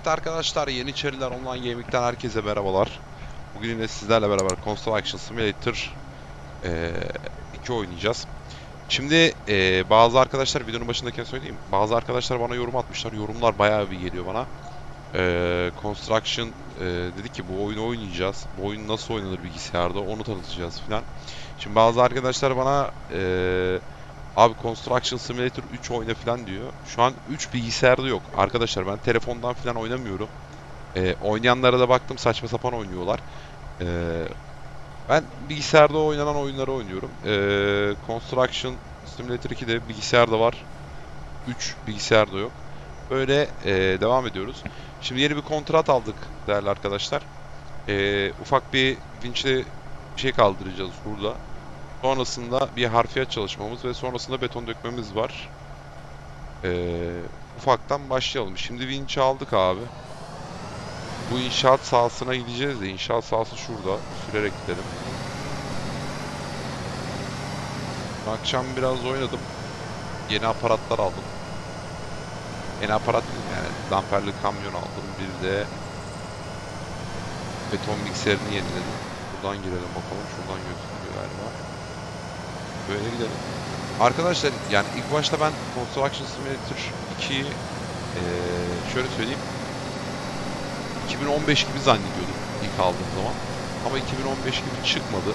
Evet arkadaşlar yeni içeriler online gaming'den herkese merhabalar. Bugün yine sizlerle beraber Construction Simulator 2 oynayacağız. Şimdi e, bazı arkadaşlar videonun başındakini söyleyeyim. Bazı arkadaşlar bana yorum atmışlar. Yorumlar bayağı bir geliyor bana. E, Construction e, dedi ki bu oyunu oynayacağız. Bu oyun nasıl oynanır bilgisayarda onu tanıtacağız filan. Şimdi bazı arkadaşlar bana e, Abi Construction Simulator 3 oyna falan diyor. Şu an 3 bilgisayarda yok. Arkadaşlar ben telefondan falan oynamıyorum. Ee, oynayanlara da baktım saçma sapan oynuyorlar. Ee, ben bilgisayarda oynanan oyunları oynuyorum. Ee, Construction Simulator 2'de bilgisayarda var. 3 bilgisayarda yok. Böyle ee, devam ediyoruz. Şimdi yeni bir kontrat aldık değerli arkadaşlar. Ee, ufak bir vinçle bir şey kaldıracağız burada. Sonrasında bir harfiyat çalışmamız ve sonrasında beton dökmemiz var. Ee, ufaktan başlayalım. Şimdi vinç'i aldık abi. Bu inşaat sahasına gideceğiz de inşaat sahası şurada. Sürerek gidelim. Akşam biraz oynadım. Yeni aparatlar aldım. Yeni aparat yani damperli kamyon aldım. Bir de beton mikserini yeniledim. Buradan girelim bakalım. Şuradan gözüküyor galiba. Böyle gidelim. Arkadaşlar yani ilk başta ben Construction Simulator 2'yi eee, şöyle söyleyeyim 2015 gibi zannediyordum ilk aldığım zaman. Ama 2015 gibi çıkmadı.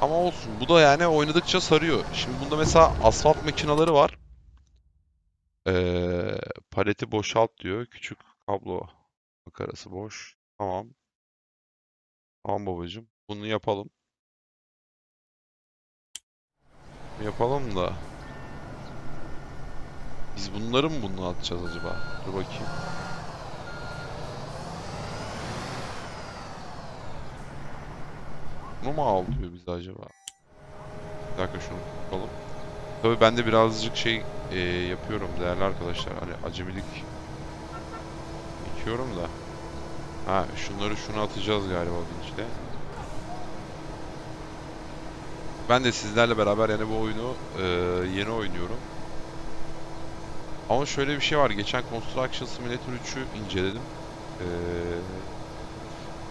Ama olsun. Bu da yani oynadıkça sarıyor. Şimdi bunda mesela asfalt makineleri var. Eee, paleti boşalt diyor. Küçük kablo makarası boş. Tamam. Tamam babacığım. Bunu yapalım. Yapalım da. Biz bunları mı bunu atacağız acaba? Dur bakayım. Bunu mu al diyor bize acaba? Bir dakika şunu tutalım. Tabii ben de birazcık şey eee, yapıyorum değerli arkadaşlar. Hani acemilik yapıyorum da. Ha şunları şunu atacağız galiba işte. Ben de sizlerle beraber yani bu oyunu eee, yeni oynuyorum. Ama şöyle bir şey var. Geçen Construction Simulator 3'ü inceledim. Eee,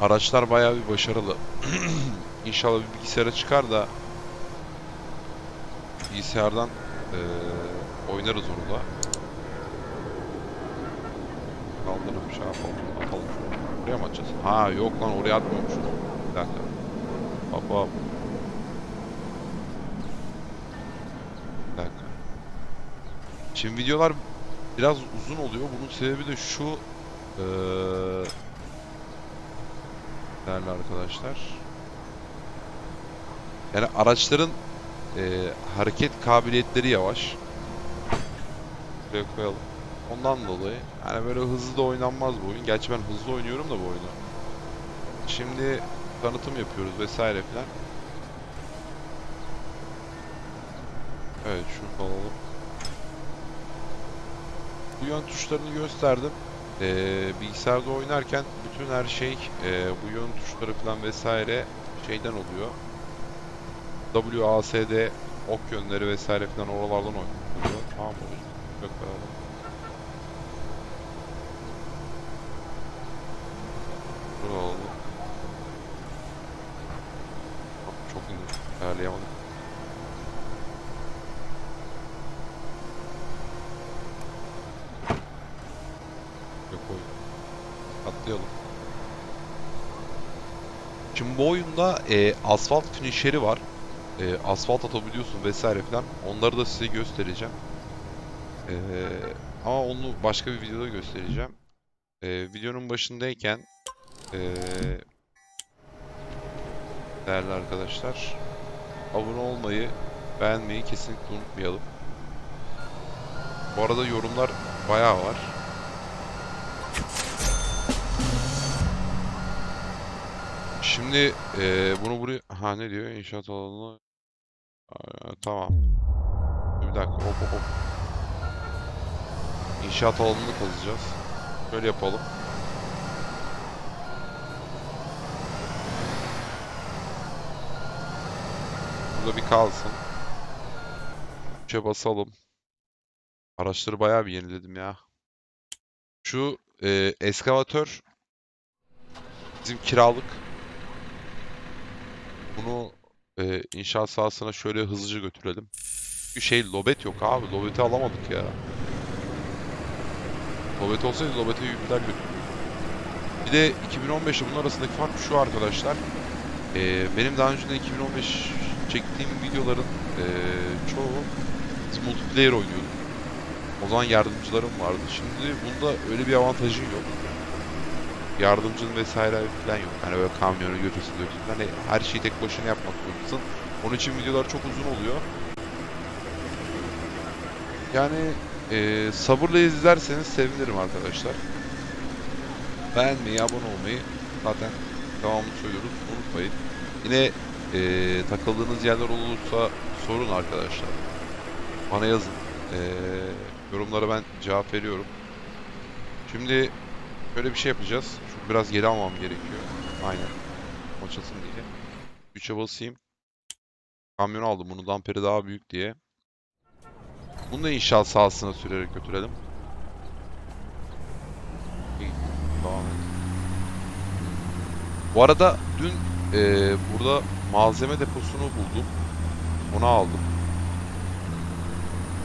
araçlar bayağı bir başarılı. İnşallah bir bilgisayara çıkar da bilgisayardan eee, oynarız onu da. Kaldırıp şey yapalım. Atalım. Buraya mı atacağız? Ha yok lan oraya atmıyormuş. Bir dakika. Hop hop. Bir dakika. Şimdi videolar biraz uzun oluyor. Bunun sebebi de şu eee değerli arkadaşlar. Yani araçların eee, hareket kabiliyetleri yavaş. Buraya koyalım. Ondan dolayı yani böyle hızlı da oynanmaz bu oyun. Gerçi ben hızlı oynuyorum da bu oyunu. Şimdi tanıtım yapıyoruz vesaire filan. Evet şunu alalım. Bu yön tuşlarını gösterdim. Ee, bilgisayarda oynarken bütün her şey e, bu yön tuşları falan vesaire şeyden oluyor. WASD ok yönleri vesaire falan oralardan oynuyor. Tamam mı? Yok Dur oğlum. Çok indim. Ayarlayamadım. Yok oyun. Atlayalım. Şimdi bu oyunda e, asfalt finisheri var. E, asfalt atabiliyorsun vesaire falan. Onları da size göstereceğim. E, ama onu başka bir videoda göstereceğim. E, videonun başındayken e, değerli arkadaşlar abone olmayı, beğenmeyi kesinlikle unutmayalım. Bu arada yorumlar bayağı var. Şimdi eee, bunu buraya... Ha ne diyor? İnşaat alanı... Aa, tamam. Bir dakika hop hop hop. İnşaat alanını kazacağız. Şöyle yapalım. Burada bir kalsın. Üçe basalım. Araçları bayağı bir yeniledim ya. Şu e, eskavatör bizim kiralık. Bunu e, inşaat sahasına şöyle hızlıca götürelim. Bir şey lobet yok abi. Lobeti alamadık ya. Lobet olsaydı lobete yükler götürürdük. Bir de 2015 ile bunun arasındaki fark şu arkadaşlar. E, benim daha önceden 2015 çektiğim videoların e, çoğu multiplayer oynuyorduk. O zaman yardımcılarım vardı. Şimdi bunda öyle bir avantajın yok. Yardımcın vesaire falan yok. Hani böyle kamyonu götürsün götürsün. Hani her şeyi tek başına yapmak zorundasın. Onun için videolar çok uzun oluyor. Yani e, sabırla izlerseniz sevinirim arkadaşlar. Beğenmeyi, abone olmayı zaten devamlı söylüyoruz. Unutmayın. Yine e, takıldığınız yerler olursa sorun arkadaşlar. Bana yazın. E, yorumlara ben cevap veriyorum. Şimdi böyle bir şey yapacağız. Çünkü biraz geri almam gerekiyor. Aynen. Açılsın diye. 3'e basayım. Kamyon aldım. Bunu damperi daha büyük diye. Bunu da inşaat sahasına sürerek götürelim. Devam et. Bu arada dün eee, burada malzeme deposunu buldum. Onu aldım.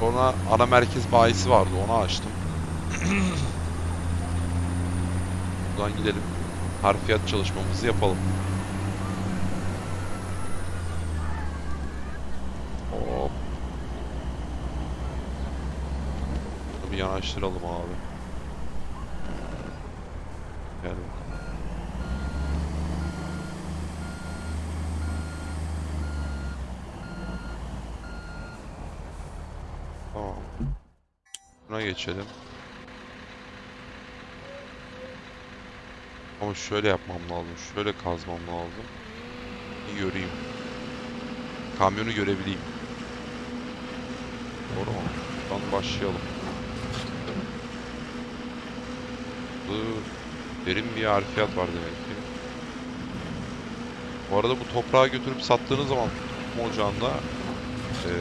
Sonra ana merkez bayisi vardı. Onu açtım. Buradan gidelim. Harfiyat çalışmamızı yapalım. Hop. Bir yanaştıralım abi. Gel bakalım. Tamam. Buna geçelim. Ama şöyle yapmam lazım. Şöyle kazmam lazım. Bir göreyim. Kamyonu görebileyim. Doğru mu? Buradan başlayalım. Derin bir harfiyat var demek ki. Bu arada bu toprağı götürüp sattığınız zaman tutma ocağında eee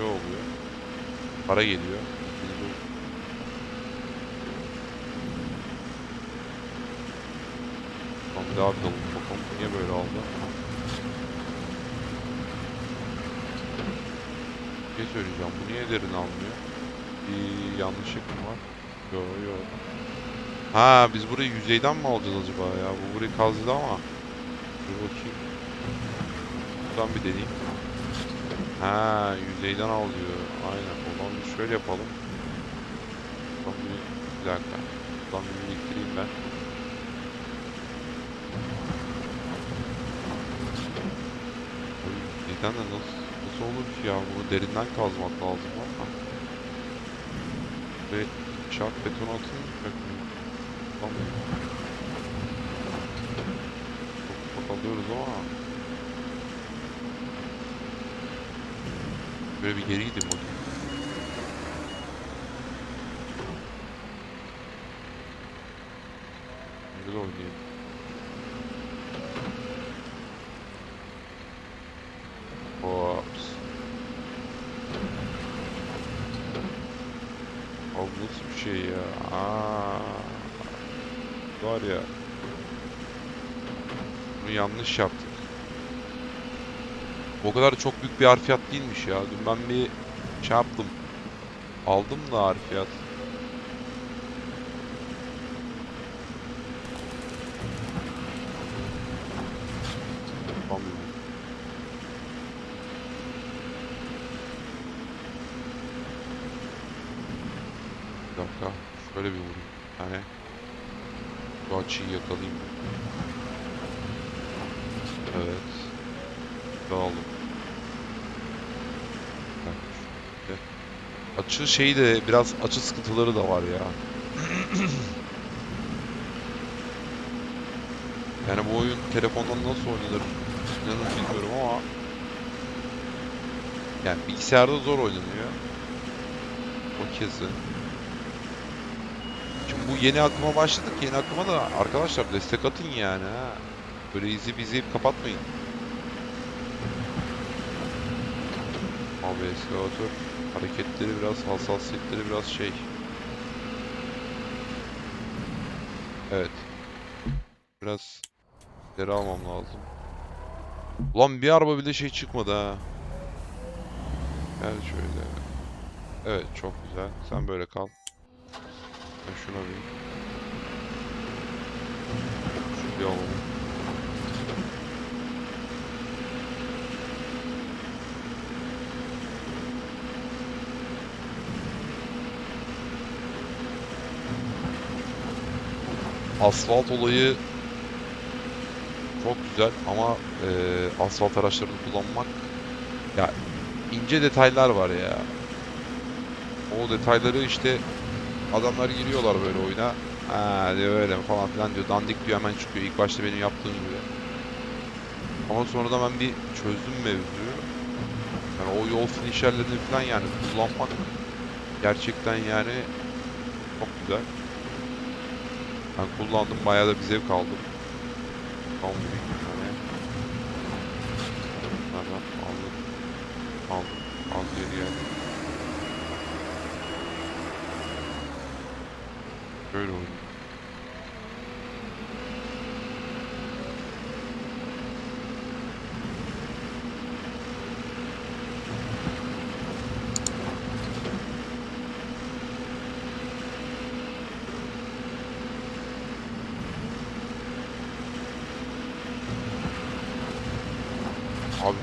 ne oluyor? Para geliyor. Tamam bir daha bakalım. Niye böyle oldu? Bir şey söyleyeceğim. Bu niye derin almıyor? Bir yanlışlık mı var? Yok yok. Ha biz burayı yüzeyden mi alacağız acaba ya? Bu burayı kazdı ama. Dur bakayım. Buradan bir deneyeyim. Ha yüzeyden alıyor. Aynen. O zaman bir şöyle yapalım. Buradan bir, bir dakika. Buradan bir biriktireyim ben. Yüzeyden de nasıl, nasıl olur ya? Bunu derinden kazmak lazım ama. Ve çarp beton atın. Tamam. Çok ufak ama. Böyle bir geri gideyim bakayım. Böyle oynayayım. Ops. Abi nasıl bir şey ya? Aa. Var ya. Bunu yanlış yaptık. O kadar çok büyük bir harfiyat değilmiş ya. Dün ben bir şey yaptım. Aldım da harfiyat. Bir dakika. Şöyle bir vurayım. Yani şu açıyı yakalayayım. Evet. Dağıldım. Açı şeyi de biraz açı sıkıntıları da var ya. Yani bu oyun telefondan nasıl oynanır inanın bilmiyorum ama yani bilgisayarda zor oynanıyor. O kesin. Şimdi bu yeni akıma başladık. Yeni akıma da arkadaşlar destek atın yani ha. Böyle izleyip izleyip kapatmayın. Abi eskavatör hareketleri biraz hassasiyetleri biraz şey. Evet. Biraz ileri almam lazım. Ulan bir araba bile şey çıkmadı ha. Gel şöyle. Evet çok güzel. Sen böyle kal. Ben şuna bir... Şu bir alalım. Asfalt olayı çok güzel ama e, asfalt araçlarını kullanmak ya ince detaylar var ya. O detayları işte adamlar giriyorlar böyle oyuna. Ha diyor öyle falan filan diyor. Dandik diyor hemen çıkıyor. İlk başta benim yaptığım gibi. Ama sonradan ben bir çözdüm mevzuyu. Yani o yol finişerlerini falan yani kullanmak gerçekten yani çok güzel. Ben kullandım bayağı da bir zevk aldım. Tam tane. Bunlardan aldım. Aldım. Az geri geldi. Böyle oyun. Abi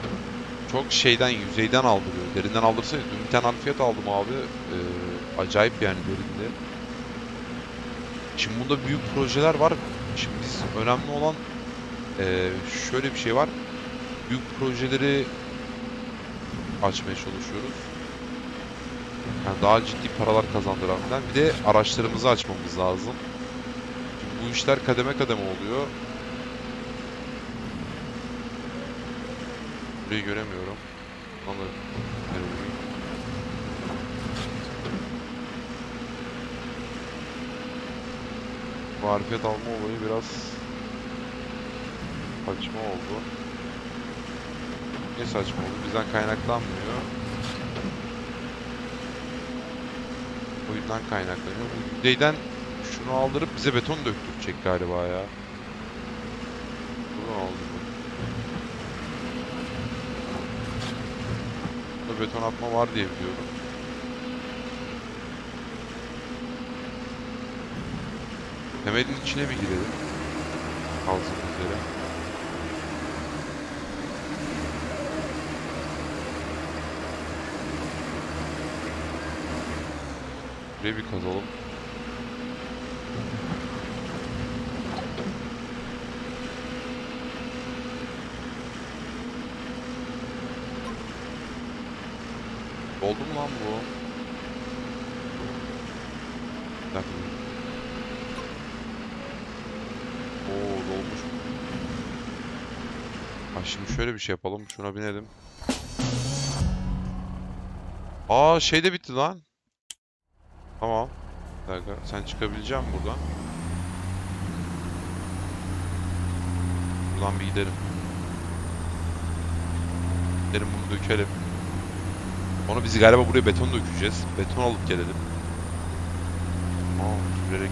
çok şeyden yüzeyden aldırıyor. Derinden aldırsa dün bir tane harfiyat aldım abi. Ee, acayip yani derinde. Şimdi bunda büyük projeler var. Şimdi biz önemli olan ee, şöyle bir şey var. Büyük projeleri açmaya çalışıyoruz. Yani daha ciddi paralar kazandıran. Bir de araçlarımızı açmamız lazım. Şimdi bu işler kademe kademe oluyor. Burayı göremiyorum. Nereye Marifet alma olayı biraz saçma oldu. Ne saçma oldu? Bizden kaynaklanmıyor. O yüzden kaynaklanıyor. Bu yüzeyden şunu aldırıp bize beton döktürecek galiba ya. Bunu aldım. Beton atma var diye biliyorum. Temelin içine bir girelim. Kaldığımız yere. Buraya bir kazalım. Oldu mu lan bu? Bir. Oo dolmuş. Ha şimdi şöyle bir şey yapalım. Şuna binelim. Aa şey de bitti lan. Tamam. Bir dakika. Sen çıkabilecek misin buradan? Buradan bir gidelim. Gidelim bunu dökelim. Onu biz galiba buraya beton dökeceğiz. Beton alıp gelelim. Aa, sürerek.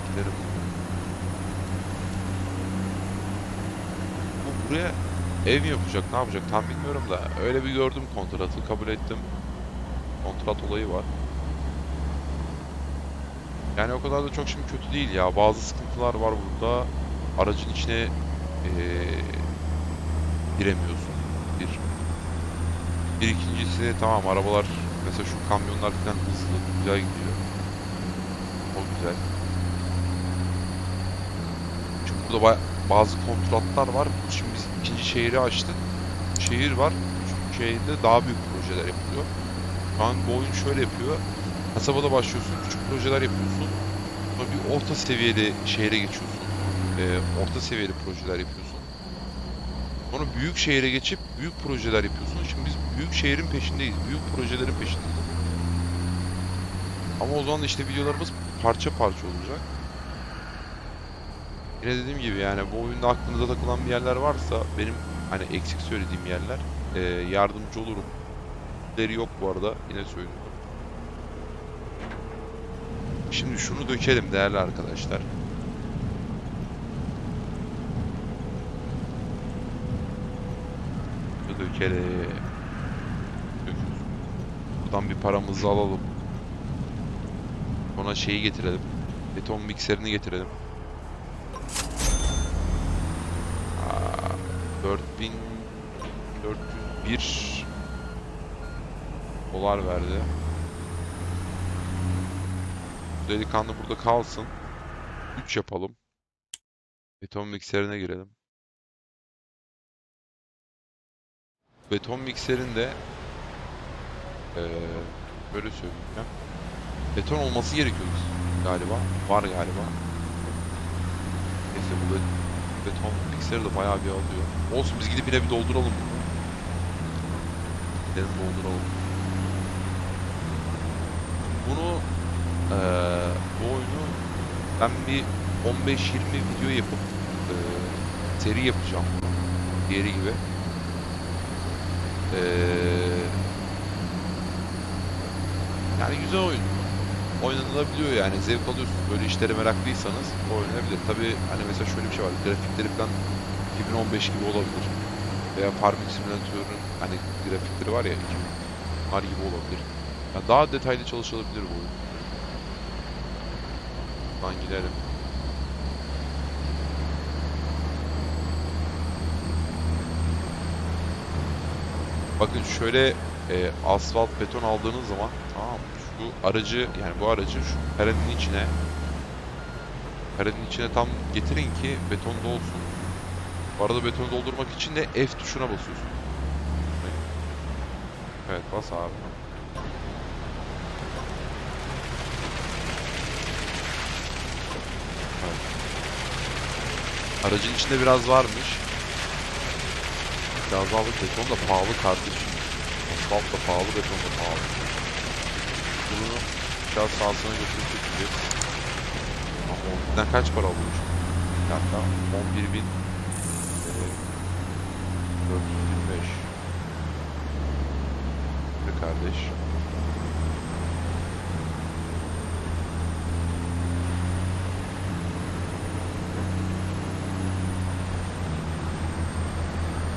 Bu buraya ev mi yapacak, ne yapacak tam bilmiyorum da. Öyle bir gördüm kontratı, kabul ettim. Kontrat olayı var. Yani o kadar da çok şimdi kötü değil ya. Bazı sıkıntılar var burada. Aracın içine eee giremiyorsun. Bir. Bir ikincisi tamam arabalar mesela şu kamyonlar falan hızlı güzel gidiyor. O güzel. Çünkü burada ba- bazı kontratlar var. Şimdi biz ikinci şehri açtık. Şehir var. Üçüncü şehirde daha büyük projeler yapılıyor. Şu an bu oyun şöyle yapıyor. Kasabada başlıyorsun, küçük projeler yapıyorsun. Sonra bir orta seviyeli şehre geçiyorsun. Ee, orta seviyeli projeler yapıyorsun. Sonra büyük şehire geçip büyük projeler yapıyorsun. Şimdi biz büyük şehrin peşindeyiz. Büyük projelerin peşindeyiz. Ama o zaman işte videolarımız parça parça olacak. Yine dediğim gibi yani bu oyunda aklınıza takılan bir yerler varsa benim hani eksik söylediğim yerler e, yardımcı olurum. Leri yok bu arada. Yine söylüyorum. Şimdi şunu dökelim değerli arkadaşlar. Şunu dökelim. Buradan bir paramızı alalım. Sonra şeyi getirelim. Beton mikserini getirelim. Aa, 4401 dolar verdi. Delikanlı burada kalsın. 3 yapalım. Beton mikserine girelim. Beton mikserinde eee böyle söyleyeceğim. Beton olması gerekiyor galiba. Var galiba. Neyse burada beton mikseri de bayağı bir alıyor. Olsun biz gidip yine bir dolduralım bunu. Gidelim dolduralım. Bunu eee, bu oyunu ben bir 15-20 video yapıp eee, seri yapacağım bunu. Diğeri gibi. Eee, yani güzel oyun. Oynanılabiliyor yani. Zevk alıyorsunuz. Böyle işlere meraklıysanız oynanabilir. Tabi hani mesela şöyle bir şey var. Grafikleri falan 2015 gibi olabilir. Veya Farming Simulator'ın hani grafikleri var ya 2000'lar gibi olabilir. Yani daha detaylı çalışılabilir bu oyun. Buradan gidelim. Bakın şöyle e, asfalt beton aldığınız zaman tamam? Şu aracı yani bu aracı şu karenin içine karenin içine tam getirin ki beton dolsun. Bu arada betonu doldurmak için de F tuşuna basıyorsun. Evet bas abi. Aracın içinde biraz varmış. Daha beton da pahalı kardeşim. Asfalt da pahalı, beton da pahalı. Bunu biraz sahasına götürüp götüreceğiz. Ama ondan kaç para? Bir dakika. 11 bin. e, 425. Bir kardeş.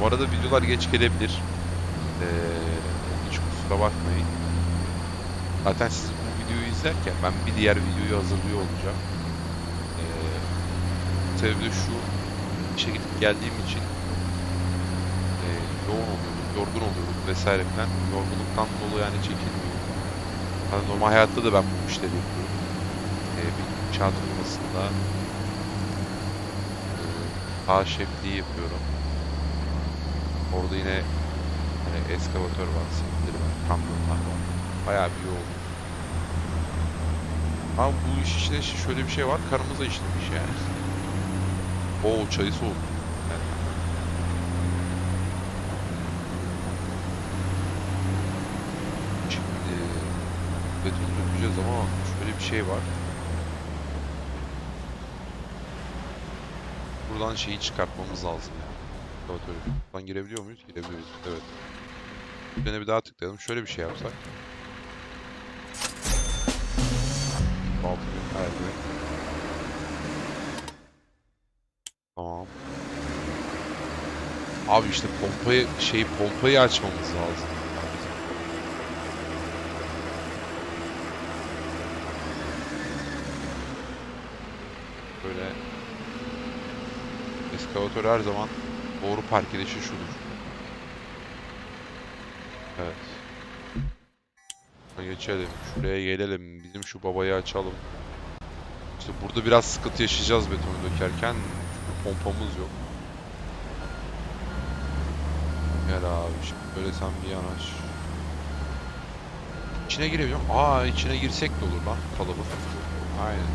Arada videolar geç gelebilir. Ee, hiç kusura bakmayın. Zaten siz bu videoyu izlerken ben bir diğer videoyu hazırlıyor olacağım. Ee, sebebi de şu, işe gidip geldiğim için e, yoğun oluyorum, yorgun oluyorum vesaire falan. Yorgunluktan dolayı yani çekilmiyor. Hani normal hayatta da ben bu işleri yapıyorum. Ee, bir inşaat firmasında e, ağ şefliği yapıyorum. Orada yine hani eskavatör var, sinirleri var, kamyonlar var. Bayağı bir yoğun. Ama bu iş işte şöyle bir şey var. Karımıza işlemiş yani. Oo çayı soğuk. Yani. Şimdi beton dökeceğiz ama şöyle bir şey var. Buradan şeyi çıkartmamız lazım ya. Eskavatörü. Buradan girebiliyor muyuz? Girebiliyoruz. Evet. Üzerine bir daha tıklayalım. Şöyle bir şey yapsak. 6000 verdi. Tamam. Abi işte pompayı şey pompayı açmamız lazım. Böyle eskavatör her zaman doğru park edişi şudur. Evet. Geçelim. Şuraya gelelim. Bizim şu babayı açalım. İşte burada biraz sıkıntı yaşayacağız betonu dökerken. Çünkü pompamız yok. Gel abi böyle sen bir yanaş. İçine girebiliyorum. Aa içine girsek de olur lan kalıbı. Aynen.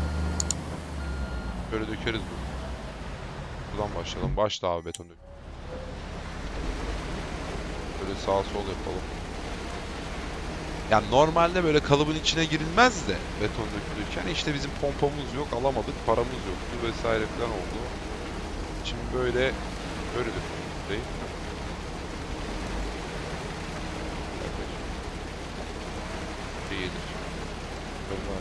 Böyle dökeriz bunu. Buradan başlayalım. Başla abi beton dök. Böyle sağ sol yapalım. Yani normalde böyle kalıbın içine girilmez de beton dökülürken işte bizim pompamız yok, alamadık, paramız yoktu vesaire falan oldu. Şimdi böyle böyle değil mi? Evet.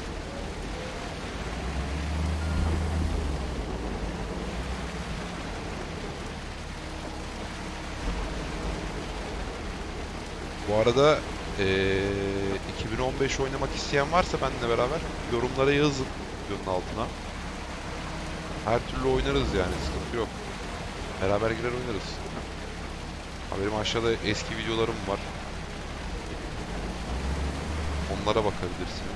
Bu arada eee 2015 oynamak isteyen varsa benimle beraber yorumlara yazın videonun altına. Her türlü oynarız yani sıkıntı yok. Beraber girer oynarız. Ha, benim aşağıda eski videolarım var. Onlara bakabilirsin.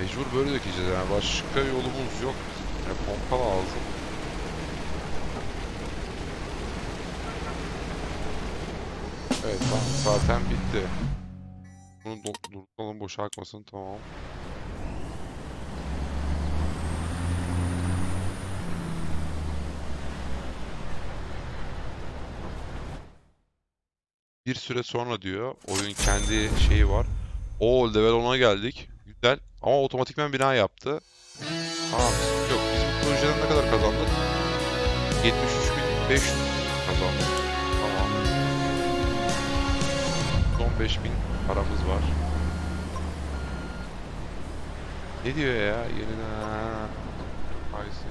Mecbur böyle dökeceğiz yani başka yolumuz yok. Yani pompa lazım. Evet tamam zaten bitti. Bunu durduralım boşa tamam. Bir süre sonra diyor oyun kendi şeyi var. O level 10'a geldik. Güzel. Ama otomatikman bina yaptı. Sıkıntı yok. Biz bu projeden ne kadar kazandık? 73.500 kazandık. Tamam. 15.000 paramız var. Ne diyor ya? Yeniden... Aysin.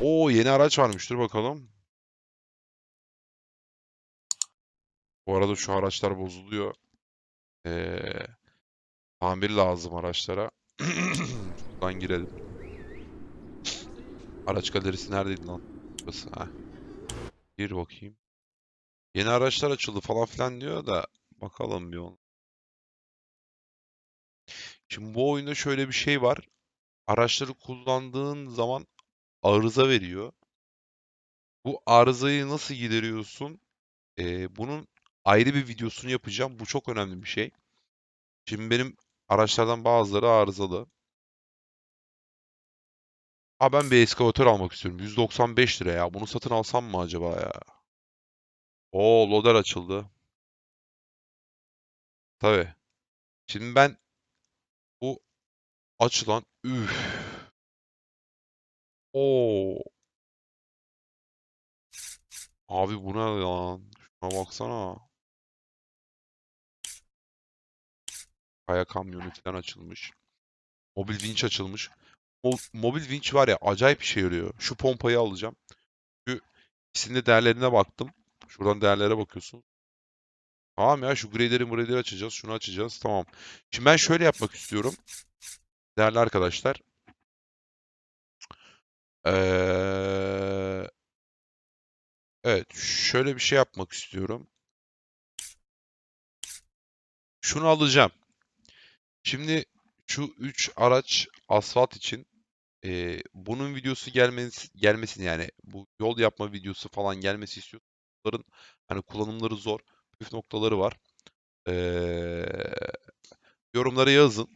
Oo yeni araç varmış. Dur bakalım. Bu arada şu araçlar bozuluyor. Ee, tamir lazım araçlara. Şuradan girelim. Araç galerisi neredeydi lan? Burası. Gir bakayım. Yeni araçlar açıldı falan filan diyor da bakalım bir on. Şimdi bu oyunda şöyle bir şey var. Araçları kullandığın zaman arıza veriyor. Bu arızayı nasıl gideriyorsun? Ee, bunun ayrı bir videosunu yapacağım. Bu çok önemli bir şey. Şimdi benim araçlardan bazıları arızalı. Ha ben bir eskavatör almak istiyorum. 195 lira ya. Bunu satın alsam mı acaba ya? Oo loader açıldı. Tabii. Şimdi ben bu açılan üf. Oo. Abi bu ne lan? Şuna baksana. Kaya kamyonu falan açılmış. Mobil vinç açılmış. O mobil vinç var ya acayip işe yarıyor. Şu pompayı alacağım. Şu ikisinin de değerlerine baktım. Şuradan değerlere bakıyorsun. Tamam ya şu grader'i grader'i açacağız. Şunu açacağız. Tamam. Şimdi ben şöyle yapmak istiyorum. Değerli arkadaşlar. Ee, evet. Şöyle bir şey yapmak istiyorum. Şunu alacağım. Şimdi şu 3 araç asfalt için ee, bunun videosu gelmesi, gelmesin yani bu yol yapma videosu falan gelmesi bunların hani kullanımları zor. Püf noktaları var. Ee, yorumlara yazın.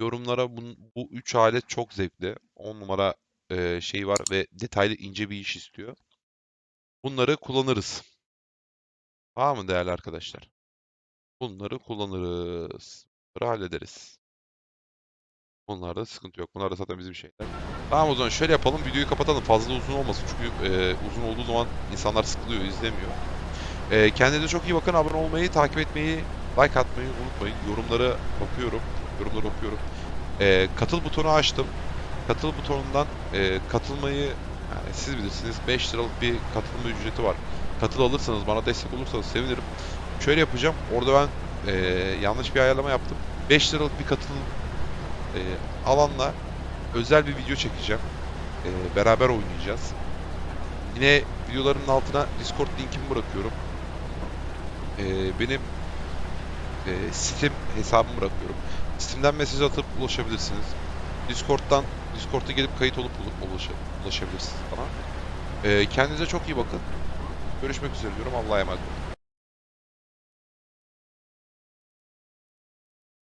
Yorumlara bu, bu üç alet çok zevkli. 10 numara e, şey var ve detaylı ince bir iş istiyor. Bunları kullanırız. Tamam mı değerli arkadaşlar? Bunları kullanırız. Bunları hallederiz. Bunlarda sıkıntı yok. Bunlar da zaten bizim şeyler. Tamam o zaman şöyle yapalım. Videoyu kapatalım. Fazla uzun olmasın. Çünkü e, uzun olduğu zaman insanlar sıkılıyor, izlemiyor. E, kendinize çok iyi bakın. Abone olmayı, takip etmeyi, like atmayı unutmayın. Yorumlara bakıyorum. Yorumları okuyorum. E, katıl butonu açtım. Katıl butonundan e, katılmayı yani siz bilirsiniz 5 liralık bir katılma ücreti var. Katıl alırsanız bana destek olursanız sevinirim. Şöyle yapacağım. Orada ben e, yanlış bir ayarlama yaptım. 5 liralık bir katıl e, alanla özel bir video çekeceğim. E, beraber oynayacağız. Yine videoların altına Discord linkimi bırakıyorum. E, benim e, Steam hesabımı bırakıyorum. Steam'den mesaj atıp ulaşabilirsiniz. Discord'dan Discord'a gelip kayıt olup ula- ulaşa- ulaşabilirsiniz bana. E, kendinize çok iyi bakın. Görüşmek üzere diyorum. Allah'a emanet olun.